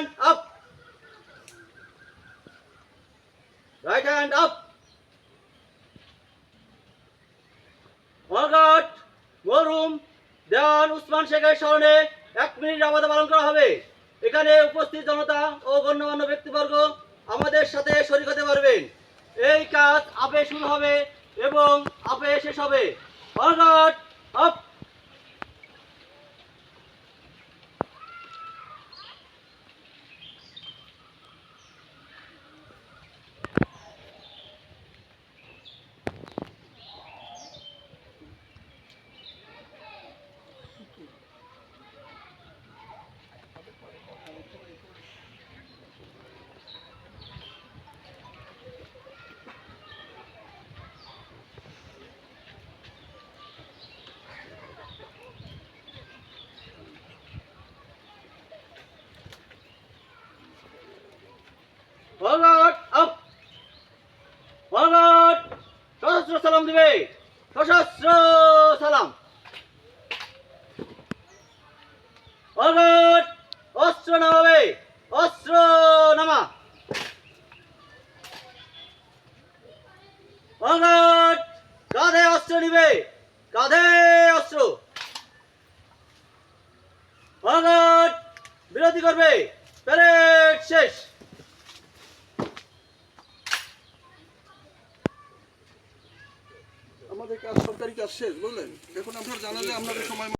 Hand up right hand up মহাঘাট মরুম দেওয়ান উসমান শেখের স্মরণে এক মিনিট আবাদ পালন করা হবে। এখানে উপস্থিত জনতা ও গণ্যমান্য ব্যক্তিবর্গ আমাদের সাথে শরীর হতে পারবেন। এই কাজ আপে শুরু হবে এবং আপে শেষ হবে। মহাঘাট আপ মহাঘাট আপ মহাঘাট সশস্ত্র সালাম দিবে। সশস্ত্র সালাম। অস্ত্র নামাবে অস্ত্র নামা। মহাঘাট কাঁধে অস্ত্র নিবে। কাঁধে অস্ত্র। মহাঘাট বিরতি করবে। প্যারেড শেষ। আমাদের কাজ সরকারি কাজ শেষ বুঝলেন? এখন আপনার জানালে আপনাদের সময়